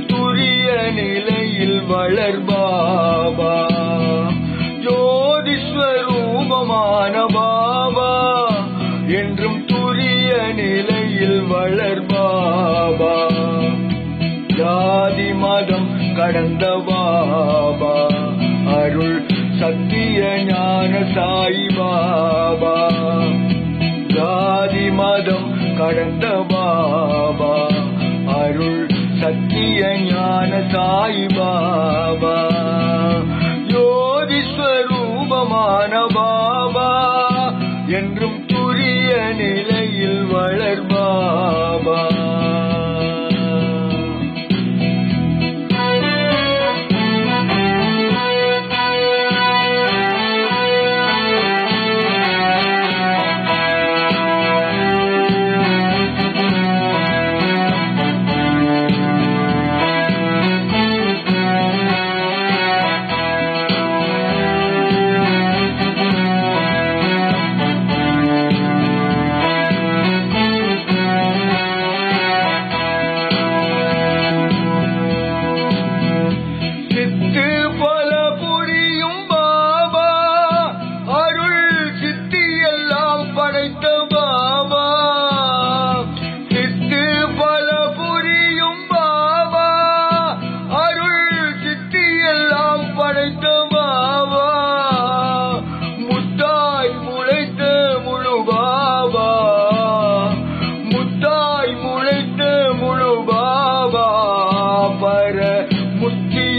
துரிய வளர் பாபா. ஜோதிஸ்வரூபமான பாபா. என்றும் துரிய நிலையில் வளர் பாபா. ஜாதி மதம் கடந்த பாபா. அருள் சத்திய ஞான சாய் பாபா. ஜாதி மதம் கடந்த பாபா. அருள் சத்திய ஞான சாய் பாபா. யோதிஸ்வரூபமான பாபா.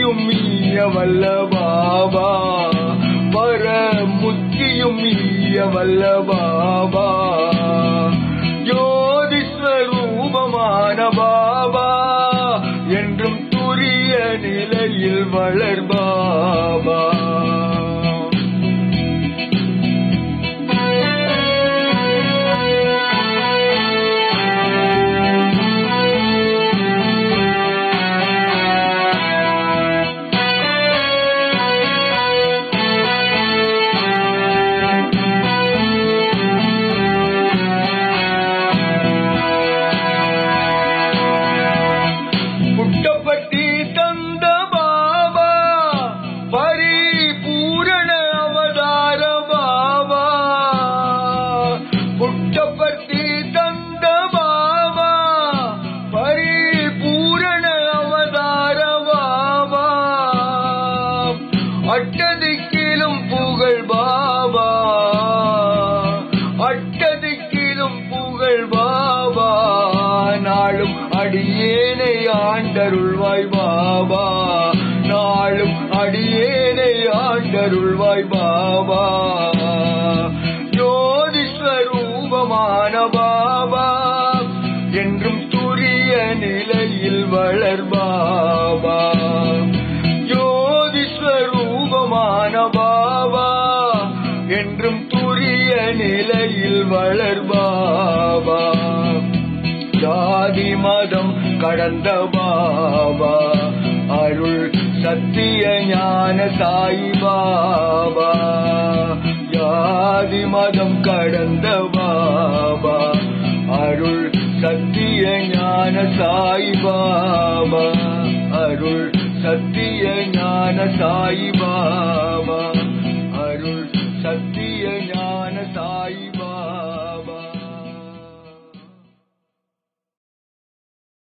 முத்தியும் மீய வல்ல பர முத்தியும் மீய வல்ல பாபா ஜோதிஸ்வரூபமான பாபா என்றும் துரிய நிலையில் வளர்பா. அட்டதிக்கிலும் புகழ் பாபா. அட்டதிக்கிலும் புகழ் பாபா. நாளும் அடியேனை ஆண்டருள்வாய் பாபா. நாளும் அடியேனை ஆண்டருள்வாய் பாபா. ஜோதிஸ்வரூபமான பாபா. என்றும் துரிய நிலையில் வளர்பா நிலையில் வளர்பாபா ஜாதி மதம் கடந்த பாபா. அருள் சத்திய ஞான சாய் பாபா. ஜாதி மதம் கடந்த பாபா. அருள் சத்திய ஞான சாய் பாபா. அருள் சத்திய ஞான சாய்